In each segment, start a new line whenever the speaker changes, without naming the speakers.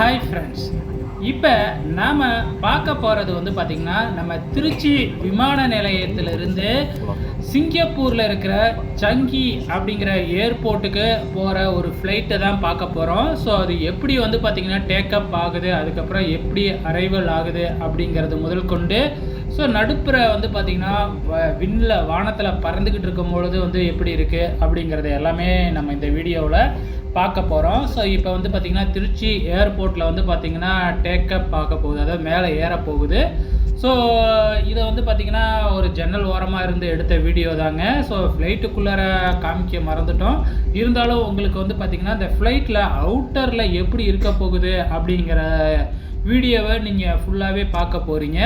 Hi friends இப்போ நாம் பார்க்க போகிறது வந்து பார்த்திங்கன்னா நம்ம திருச்சி விமான நிலையத்திலிருந்து சிங்கப்பூரில் இருக்கிற சங்கி அப்படிங்கிற ஏர்போர்ட்டுக்கு போகிற ஒரு ஃப்ளைட்டை தான் பார்க்க போகிறோம் ஸோ அது எப்படி வந்து பார்த்திங்கன்னா டேக்கப் ஆகுது அதுக்கப்புறம் எப்படி அரைவல் ஆகுது அப்படிங்கிறது முதல் கொண்டு ஸோ நடுப்புற வந்து பார்த்திங்கன்னா விண்ணில் வானத்தில் பறந்துக்கிட்டு இருக்கும் பொழுது வந்து எப்படி இருக்குது அப்படிங்கிறது எல்லாமே நம்ம இந்த வீடியோவில் பார்க்க போகிறோம் ஸோ இப்போ வந்து பார்த்திங்கன்னா திருச்சி ஏர்போர்ட்டில் வந்து பார்த்திங்கன்னா டேக்கப் பார்க்க போகுது. அதாவது மேலே ஏற போகுது. ஸோ இதை வந்து பார்த்திங்கன்னா ஒரு ஜன்னல் ஓரமாக இருந்து எடுத்த வீடியோ தாங்க. ஸோ ஃப்ளைட்டுக்குள்ளார காமிக்க மறந்துட்டோம். இருந்தாலும் உங்களுக்கு வந்து பார்த்திங்கன்னா இந்த ஃப்ளைட்டில் அவுட்டரில் எப்படி இருக்க போகுது அப்படிங்கிற வீடியோவை நீங்கள் ஃபுல்லாகவே பார்க்க போகிறீங்க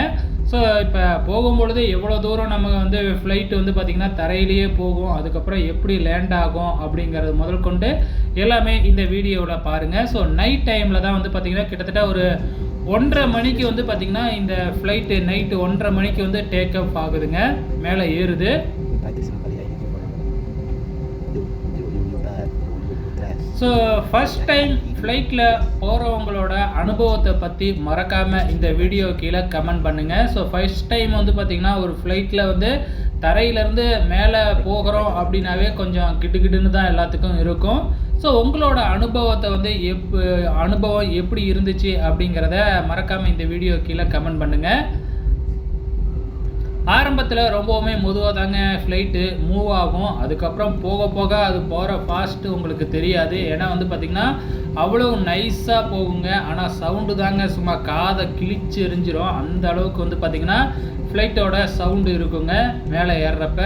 ஸோ இப்போ போகும்பொழுது எவ்வளோ தூரம் நம்ம வந்து ஃப்ளைட்டு வந்து பார்த்திங்கன்னா தரையிலேயே போகும் அதுக்கப்புறம் எப்படி லேண்ட் ஆகும் அப்படிங்கிறது முதல் கொண்டு எல்லாமே இந்த வீடியோவில் பாருங்கள் ஸோ நைட் டைமில் தான் வந்து பார்த்திங்கன்னா கிட்டத்தட்ட ஒரு ஒன்றரை மணிக்கு வந்து பார்த்திங்கன்னா இந்த ஃப்ளைட்டு நைட்டு ஒன்றரை மணிக்கு வந்து டேக் அப் ஆகுதுங்க. மேலே ஏறுது. ஸோ ஃபஸ்ட் டைம் ஃப்ளைட்டில் போகிறவங்களோட அனுபவத்தை பற்றி மறக்காமல் இந்த வீடியோ கீழே கமெண்ட் பண்ணுங்கள் ஸோ ஃபர்ஸ்ட் டைம் வந்து பார்த்திங்கன்னா ஒரு ஃப்ளைட்டில் வந்து தரையிலேருந்து மேலே போகிறோம் அப்படின்னாவே கொஞ்சம் கிட்டுக்கிட்டுன்னு தான் எல்லாத்துக்கும் இருக்கும். ஸோ உங்களோட அனுபவத்தை வந்து எப் அனுபவம் எப்படி இருந்துச்சு அப்படிங்கிறத மறக்காமல் இந்த வீடியோ கீழே கமெண்ட் பண்ணுங்கள் ஆரம்பத்தில் ரொம்பவுமே மெதுவாக தாங்க ஃப்ளைட்டு மூவ் ஆகும். அதுக்கப்புறம் போக போக அது போகிற ஃபாஸ்ட்டு உங்களுக்கு தெரியாது. ஏன்னா வந்து பார்த்திங்கன்னா அவ்வளோ நைஸாக போகுங்க. ஆனால் சவுண்டு தாங்க சும்மா காதை கிழிச்சு எரிஞ்சிரும். அந்த அளவுக்கு வந்து பார்த்திங்கன்னா ஃப்ளைட்டோட சவுண்டு இருக்குங்க. மேலே ஏறுறப்ப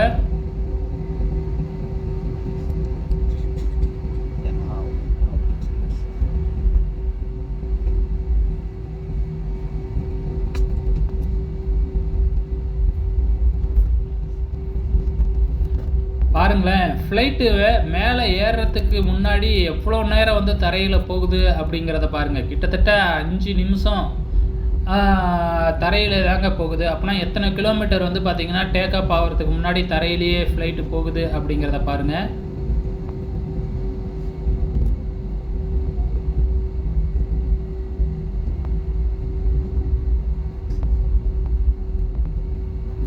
பாருங்களேன் ஃப்ளைட்டு மேலே ஏறுறதுக்கு முன்னாடி எவ்வளோ நேரம் வந்து தரையில் போகுது அப்படிங்கிறத பாருங்கள் கிட்டத்தட்ட அஞ்சு நிமிஷம் தரையில் தாங்க போகுது. அப்போனா எத்தனை கிலோமீட்டர் வந்து பார்த்தீங்கன்னா ஆஃப் ஆகிறதுக்கு முன்னாடி தரையிலேயே ஃப்ளைட்டு போகுது அப்படிங்கிறத பாருங்கள்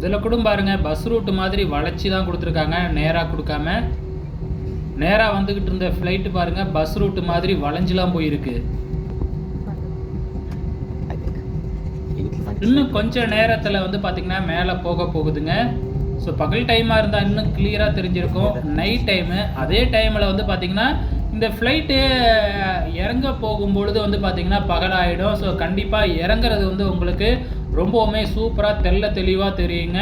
இதில் கூட பாருங்கள் பஸ் ரூட்டு மாதிரி வளைச்சி தான் கொடுத்துருக்காங்க. நேராக கொடுக்காம. நேராக வந்துக்கிட்டு இருந்த ஃப்ளைட்டு பாருங்கள் பஸ் ரூட்டு மாதிரி வளைஞ்சிலாம் போயிருக்கு. இன்னும் கொஞ்சம் நேரத்தில் வந்து பார்த்திங்கன்னா மேலே போக போகுதுங்க. ஸோ பகல் டைமாக இருந்தால் இன்னும் கிளியராக தெரிஞ்சிருக்கும். நைட் டைமு அதே டைமில் வந்து பார்த்திங்கன்னா இந்த ஃப்ளைட்டு இறங்க போகும்பொழுது வந்து பார்த்திங்கன்னா பகலாயிடும். ஸோ கண்டிப்பாக இறங்குறது வந்து உங்களுக்கு ரொம்பவுமே சூப்பராக தெல்ல தெளிவாக தெரியுங்க.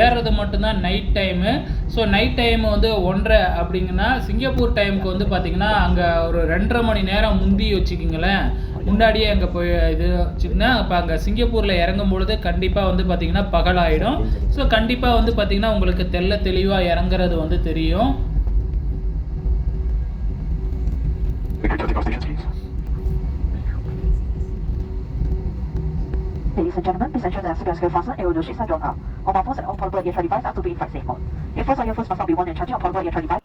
ஏறுறது மட்டும்தான் night time so night time வந்து ஒன்றரை அப்படிங்கன்னா சிங்கப்பூர் டைமுக்கு வந்து பார்த்திங்கன்னா அங்கே ஒரு ரெண்டரை மணி நேரம் முந்தி வச்சுக்கிங்களேன். முன்னாடியே அங்கே போய் இது வச்சுக்கினா இப்போ அங்கே சிங்கப்பூரில் இறங்கும் பொழுது கண்டிப்பாக வந்து பார்த்திங்கன்னா பகலாயிடும். ஸோ கண்டிப்பாக வந்து பார்த்திங்கன்னா உங்களுக்கு தெல்ல தெளிவாக இறங்குறது வந்து தெரியும்.
Stations, please.
Ladies and gentlemen, please ensure that seatbelts are fastened and shades are drawn up. All mouthfuls and all portable electronic devices are to be in flight safe mode. Earphones or earphones must not be worn when charging on portable electronic device.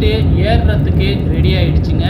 Flight ஏறுறதுக்கு ready ஆயிடுச்சுங்க.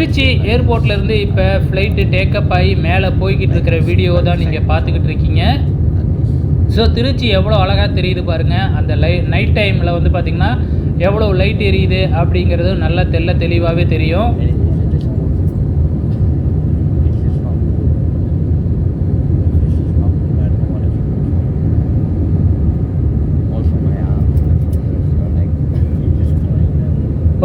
திருச்சி ஏர்போர்ட்ல இருந்து இப்போ flight take up ஆகி மேலே போய்கிட்டு இருக்கிற video தான் நீங்கள் பார்த்துக்கிட்டு இருக்கீங்க. ஸோ திருச்சி எவ்வளோ அழகாக தெரியுது பாருங்கள் அந்த லை நைட் டைமில் வந்து பார்த்திங்கன்னா எவ்வளோ லைட் எரியுது அப்படிங்கிறது நல்லா தெள்ள தெளிவாகவே தெரியும்.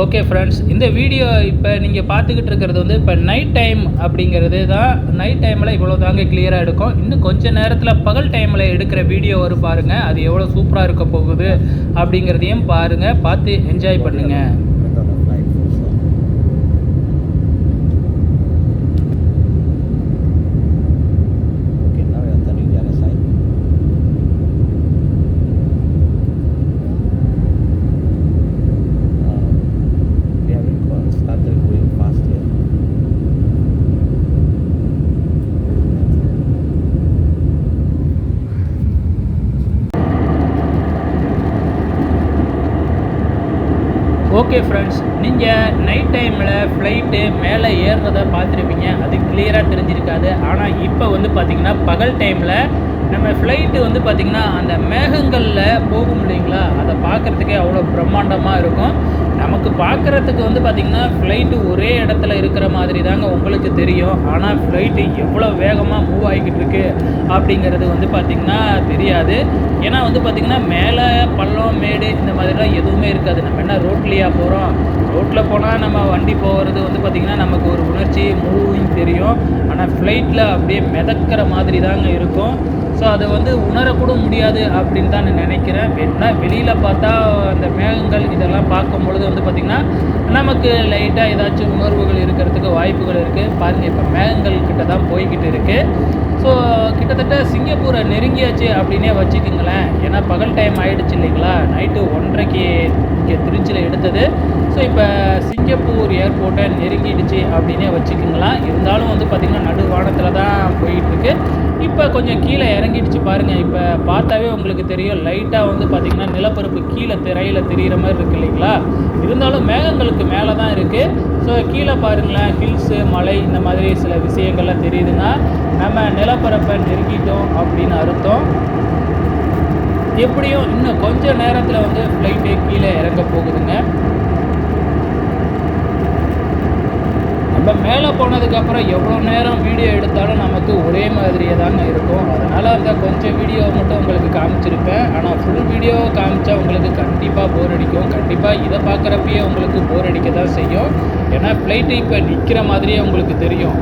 ஓகே ஃப்ரெண்ட்ஸ் இந்த வீடியோ இப்போ நீங்கள் பார்த்துக்கிட்டு இருக்கிறது வந்து இப்போ நைட் டைம் அப்படிங்கிறது தான். நைட் டைமில் இவ்வளோ தாங்க கிளியராக எடுக்கும். இன்னும் கொஞ்ச நேரத்தில் பகல் டைமில் எடுக்கிற வீடியோ வரும் பாருங்கள் அது எவ்வளோ சூப்பராக இருக்க போகுது அப்படிங்கிறதையும் பாருங்கள் பார்த்து என்ஜாய் பண்ணுங்கள் நீங்கள் நைட் டைமில் ஃப்ளைட்டு மேலே ஏறுறத பார்த்துருப்பீங்க. அது கிளியராக தெரிஞ்சிருக்காது. ஆனால் இப்போ வந்து பார்த்திங்கன்னா பகல் டைமில் நம்ம ஃப்ளைட்டு வந்து பார்த்திங்கன்னா அந்த மேகங்களில் போகும் இல்லைங்களா? அதை பார்க்குறதுக்கே அவ்வளோ பிரம்மாண்டமாக இருக்கும். நமக்கு பார்க்குறதுக்கு வந்து பார்த்திங்கன்னா ஃப்ளைட்டு ஒரே இடத்துல இருக்கிற மாதிரி தாங்க உங்களுக்கு தெரியும். ஆனால் ஃப்ளைட்டு எவ்வளோ வேகமாக மூவ் ஆகிக்கிட்டு இருக்கு அப்படிங்கிறது வந்து பார்த்திங்கன்னா தெரியாது. ஏன்னா வந்து பார்த்திங்கன்னா மேலே பல்ல மாதிரிலாம் எதுவுமே இருக்காது. நம்ம என்ன ரோட்லேயா போகிறோம் ரோட்டில் போனால் நம்ம வண்டி போகிறது வந்து பார்த்திங்கன்னா நமக்கு ஒரு உணர்ச்சி மூவிங் தெரியும். ஆனால் ஃப்ளைட்டில் அப்படியே மிதக்கிற மாதிரி தாங்க இருக்கும். ஸோ அதை வந்து உணரக்கூட முடியாது அப்படின்னு தான் நான் நினைக்கிறேன். ஏன்னா வெளியில் பார்த்தா அந்த மேகங்கள் இதெல்லாம் பார்க்கும் பொழுது வந்து பார்த்திங்கன்னா நமக்கு லைட்டாக ஏதாச்சும் உணர்வுகள் இருக்கிறதுக்கு வாய்ப்புகள் இருக்குது பாருங்கள் இப்போ மேகங்கள் கிட்ட தான் போய்கிட்டு இருக்குது ஸோ கிட்டத்தட்ட சிங்கப்பூரை நெருங்கியாச்சு அப்படின்னே வச்சுக்கோங்களேன். ஏன்னா பகல் டைம் ஆகிடுச்சு இல்லைங்களா? நைட்டு ஒன்றரைக்கு இங்கே திருச்சியில் எடுத்தது. ஸோ இப்போ சிங்கப்பூர் ஏர்போர்ட்டை நெருங்கிடுச்சு அப்படின்னே வச்சுக்கோங்களேன். இருந்தாலும் வந்து பார்த்திங்கன்னா நடு வானத்தில் தான் போயிட்டுருக்கு. இப்போ கொஞ்சம் கீழே இறங்கிடுச்சு பாருங்கள் இப்போ பார்த்தாவே உங்களுக்கு தெரியும். லைட்டாக வந்து பார்த்திங்கன்னா நிலப்பரப்பு கீழே திரையில் தெரிகிற மாதிரி இருக்கு இல்லைங்களா? இருந்தாலும் மேகங்களுக்கு மேலே தான் இருக்குது ஸோ கீழே பாருங்களேன் ஹில்ஸு மலை இந்த மாதிரி சில விஷயங்கள்லாம் தெரியுதுன்னா நம்ம நிலப்பரப்பை நெருங்கிட்டோம் அப்படின்னு அர்த்தம். எப்படியும் இன்னும் கொஞ்சம் நேரத்தில் வந்து ஃப்ளைட்டு கீழே இறங்க போகுதுங்க. நம்ம மேலே போனதுக்கப்புறம் எவ்வளோ நேரம் வீடியோ எடுத்தாலும் நமக்கு ஒரே மாதிரியே தாங்க இருக்கும். அதனால் அந்த கொஞ்சம் வீடியோ மட்டும் உங்களுக்கு காமிச்சிருப்பேன். ஆனால் ஃபுல் வீடியோ காமிச்சா உங்களுக்கு கண்டிப்பாக போர் அடிக்கும். கண்டிப்பாக இதை பார்க்குறப்பயே உங்களுக்கு போர் அடிக்க தான் செய்யும். ஏன்னா ஃப்ளைட்டு இப்போ நிற்கிற மாதிரியே உங்களுக்கு தெரியும்.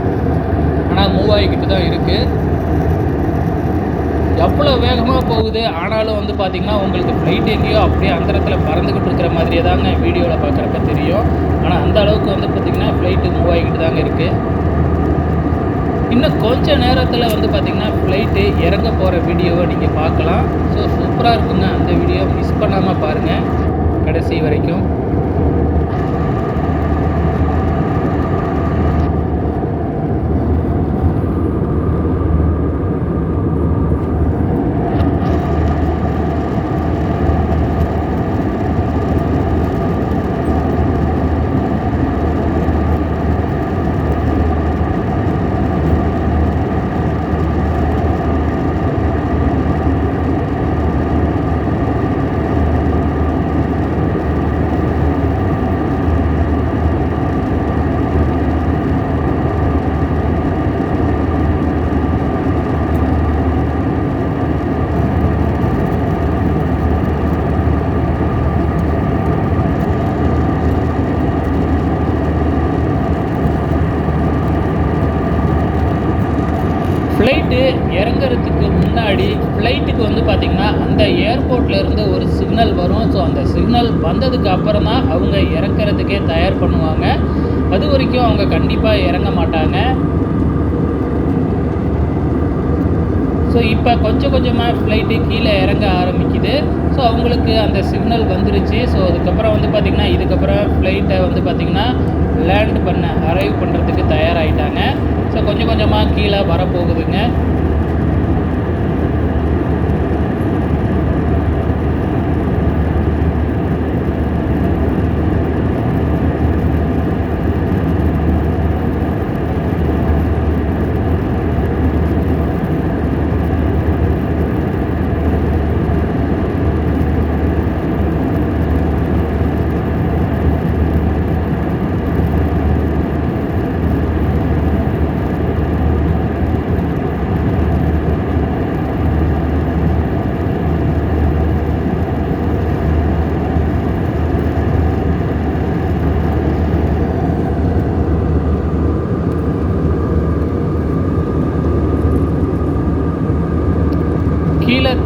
ஆனால் மூவ் ஆகிக்கிட்டு தான் இருக்குது எவ்வளோ வேகமாக போகுது? ஆனாலும் வந்து பார்த்திங்கன்னா உங்களுக்கு ஃப்ளைட் எங்கேயோ அப்படியே அந்தரத்தில் பறந்துக்கிட்டு இருக்கிற மாதிரியே தாங்க வீடியோவில் பார்க்குறப்ப தெரியும். ஆனால் அந்த அளவுக்கு வந்து பார்த்திங்கன்னா ஃப்ளைட்டு மூவ் ஆகிக்கிட்டு தாங்க இருக்குது இன்னும் கொஞ்ச நேரத்தில் வந்து பார்த்திங்கன்னா ஃப்ளைட்டு இறங்க போகிற வீடியோவை நீங்கள் பார்க்கலாம். ஸோ சூப்பராக இருக்குங்க. அந்த வீடியோ மிஸ் பண்ணாமல் பாருங்கள் கடைசி வரைக்கும் ஃப்ளைட்டு இறங்குறதுக்கு முன்னாடி ஃப்ளைட்டுக்கு வந்து பார்த்திங்கன்னா அந்த ஏர்போர்ட்லேருந்து ஒரு சிக்னல் வரும். ஸோ அந்த சிக்னல் வந்ததுக்கு அப்புறம் தான் அவங்க இறக்கிறதுக்கே தயார் பண்ணுவாங்க. அது வரைக்கும் அவங்க கண்டிப்பாக இறங்க மாட்டாங்க. ஸோ இப்போ கொஞ்சம் கொஞ்சமாக ஃப்ளைட்டு கீழே இறங்க ஆரம்பிக்குது. ஸோ அவங்களுக்கு அந்த சிக்னல் வந்துருச்சு. ஸோ அதுக்கப்புறம் வந்து பார்த்திங்கன்னா இதுக்கப்புறம் ஃப்ளைட்டை வந்து பார்த்திங்கன்னா லேண்ட் பண்ண அரைவ் பண்ணுறதுக்கு தயாராகிட்டாங்க ஸோ கொஞ்சம் கொஞ்சமாக கீழே வரப்போகுதுங்க.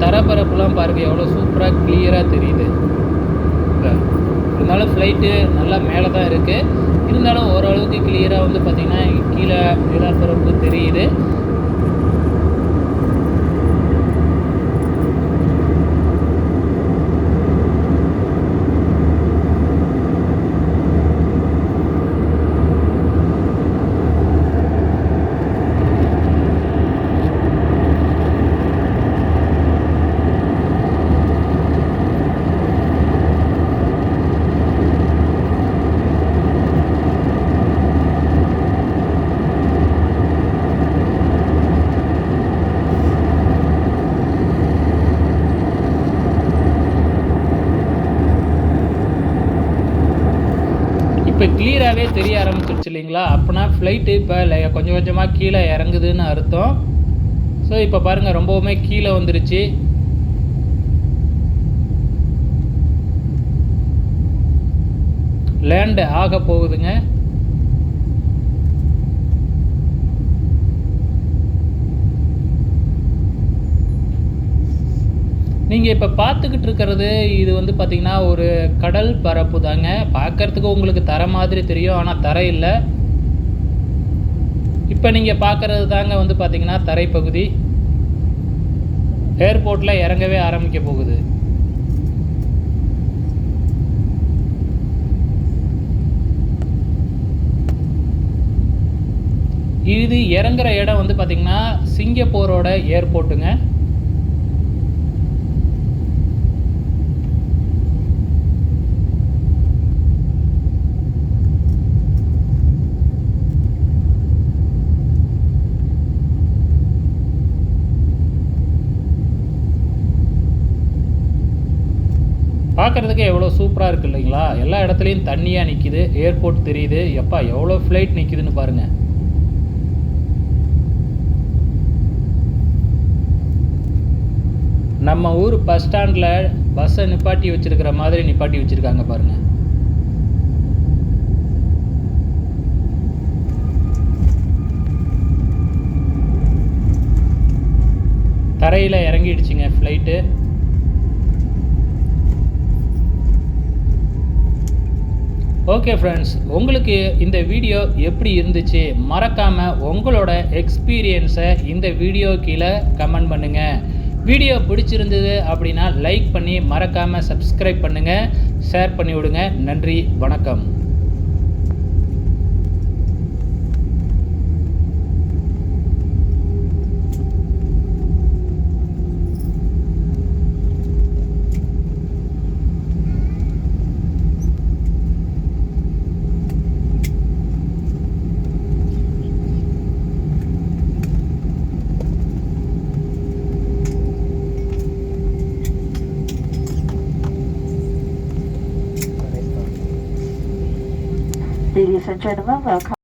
தரப்பரப்புலாம் பாருங்கள் எவ்வளோ சூப்பராக கிளியராக தெரியுது. இருந்தாலும் ஃப்ளைட்டு நல்லா மேலே தான் இருக்குது இருந்தாலும் ஓரளவுக்கு கிளியராக வந்து பார்த்திங்கன்னா கீழே நிலப்பரப்பு தெரியுது. இப்போ கிளியராகவே தெரிய ஆரம்பிச்சிருச்சு இல்லைங்களா? அப்படின்னா ஃப்ளைட்டு இப்போ கொஞ்சம் கொஞ்சமாக கீழே இறங்குதுன்னு அர்த்தம். ஸோ இப்போ பாருங்கள் ரொம்பவுமே கீழே வந்துருச்சு. லேண்டு ஆக போகுதுங்க. நீங்கள் இப்போ பார்த்துக்கிட்டு இருக்கிறது இது வந்து பார்த்திங்கன்னா ஒரு கடல் பரப்பு தாங்க. பார்க்கறதுக்கு உங்களுக்கு தர மாதிரி தெரியும் ஆனால் தரை இல்லை. இப்போ நீங்கள் பார்க்குறது தாங்க வந்து பார்த்திங்கன்னா தரைப்பகுதி. ஏர்போர்ட்டில் இறங்கவே ஆரம்பிக்க போகுது. இது இறங்குற இடம் வந்து பார்த்திங்கன்னா சிங்கப்பூரோட ஏர்போர்ட்டுங்க பார்க்குறதுக்கு எவ்வளோ சூப்பராக இருக்குது இல்லைங்களா? எல்லா இடத்துலையும் தண்ணியாக நிற்கிது ஏர்போர்ட் தெரியுது. எப்பா எவ்வளோ ஃப்ளைட் நிற்கிதுன்னு பாருங்கள் நம்ம ஊர் பஸ் ஸ்டாண்டில் பஸ்ஸை நிப்பாட்டி வச்சுருக்கிற மாதிரி நிப்பாட்டி வச்சுருக்காங்க பாருங்கள் தரையில் இறங்கிடுச்சுங்க ஃப்ளைட்டு ஓகே ஃப்ரெண்ட்ஸ் உங்களுக்கு இந்த வீடியோ எப்படி இருந்துச்சு? மறக்காமல் உங்களோட எக்ஸ்பீரியன்ஸை இந்த வீடியோ கீழே கமெண்ட் பண்ணுங்கள் வீடியோ பிடிச்சிருந்தது அப்படின்னா லைக் பண்ணி மறக்காமல் சப்ஸ்கிரைப் பண்ணுங்கள் ஷேர் பண்ணி விடுங்க நன்றி. வணக்கம்.
准备的大家好。